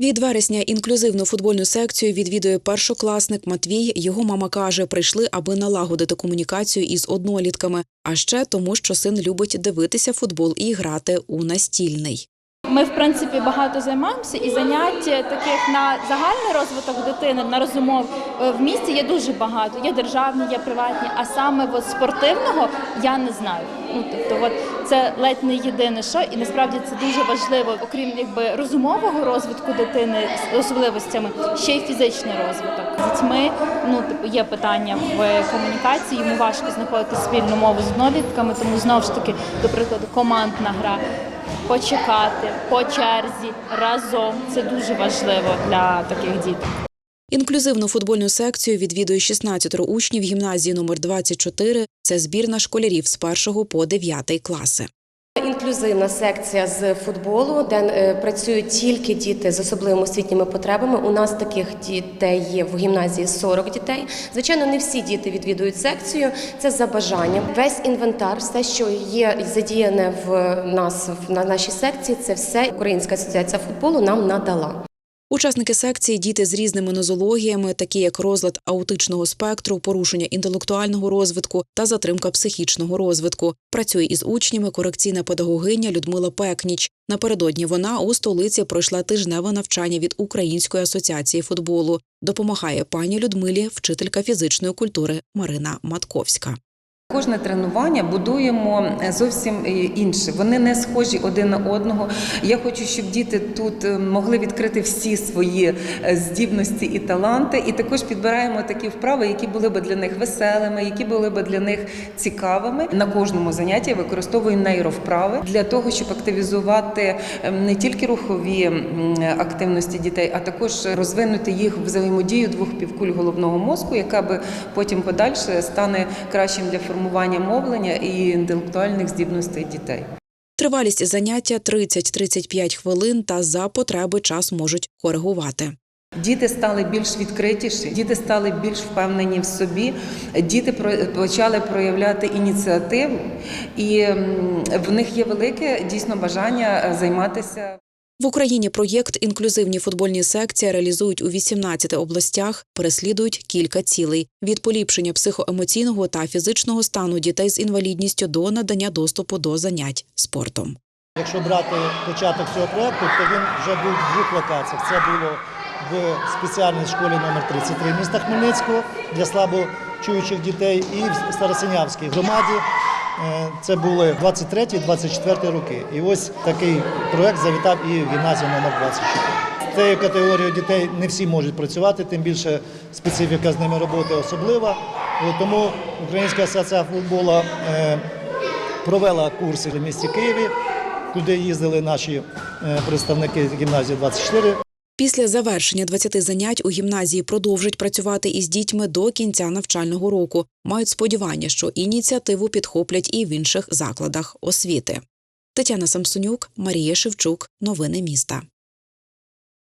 Від вересня інклюзивну футбольну секцію відвідує першокласник Матвій. Його мама каже, прийшли, аби налагодити комунікацію із однолітками, а ще тому, що син любить дивитися футбол і грати у настільний. Ми, в принципі, багато займаємося, і занять таких на загальний розвиток дитини, на розумов е, в місті є дуже багато. Є державні, є приватні, а саме от спортивного я не знаю. Ну тобто, от це ледь не єдине, що і насправді це дуже важливо, окрім якби розумового розвитку дитини з особливостями, ще й фізичний розвиток. З дітьми ну типу є питання в комунікації. Йому важко знаходити спільну мову з однолітками, тому знову ж таки, до прикладу, командна гра почекати по черзі разом. Це дуже важливо для таких діток. Інклюзивну футбольну секцію відвідує 16 учнів гімназії номер 24 Це збірна школярів з 1 по 9 класи. Інклюзивна секція з футболу, де е, працюють тільки діти з особливими освітніми потребами. У нас таких дітей є в гімназії 40 дітей. Звичайно, не всі діти відвідують секцію. Це за бажанням. Весь інвентар, все, що є задіяне в нас в на нашій секції, це все Українська асоціація футболу нам надала. Учасники секції діти з різними нозологіями, такі як розлад аутичного спектру, порушення інтелектуального розвитку та затримка психічного розвитку. Працює із учнями корекційна педагогиня Людмила Пекніч. Напередодні вона у столиці пройшла тижневе навчання від Української асоціації футболу. Допомагає пані Людмилі, вчителька фізичної культури Марина Матковська. Кожне тренування будуємо е, зовсім е, інше. Вони не схожі один на одного. Я хочу, щоб діти тут е, могли відкрити всі свої здібності і таланти. І також підбираємо такі вправи, які були б для них веселими, які були б для них цікавими. На кожному занятті використовую нейровправи для того, щоб активізувати е, не тільки рухові активності дітей, а також розвинути їх взаємодію двох півкуль головного мозку, яка би потім подальше стане кращим для формування мовлення і інтелектуальних здібностей дітей. Тривалість заняття 30-35 хвилин та за потреби час можуть коригувати. Діти стали більш відкритіші, діти стали більш впевнені в собі. Діти почали проявляти ініціативу, і в них є велике дійсно бажання займатися. В Україні проєкт інклюзивні футбольні секції реалізують у 18 областях, переслідують кілька цілей: від поліпшення психоемоційного та фізичного стану дітей з інвалідністю до надання доступу до занять спортом. Якщо брати початок цього проекту, то він вже був в двох локаціях. Це було в спеціальній школі номер 33 міста Хмельницького для слабочуючих дітей і в Старосинявській громаді. Е, Це були 23-24 роки. І ось такий проект завітав і в гімназію номер 24. З цією категорією дітей не всі можуть працювати, тим більше специфіка з ними роботи особлива. Е, Тому Українська асоціація футболу е, провела курси в місті Києві, куди їздили наші представники гімназії 24. Після завершення 20 занять у гімназії продовжать працювати із дітьми до кінця навчального року. Мають сподівання, що ініціативу підхоплять і в інших закладах освіти. Тетяна Самсонюк, Марія Шевчук. Новини міста.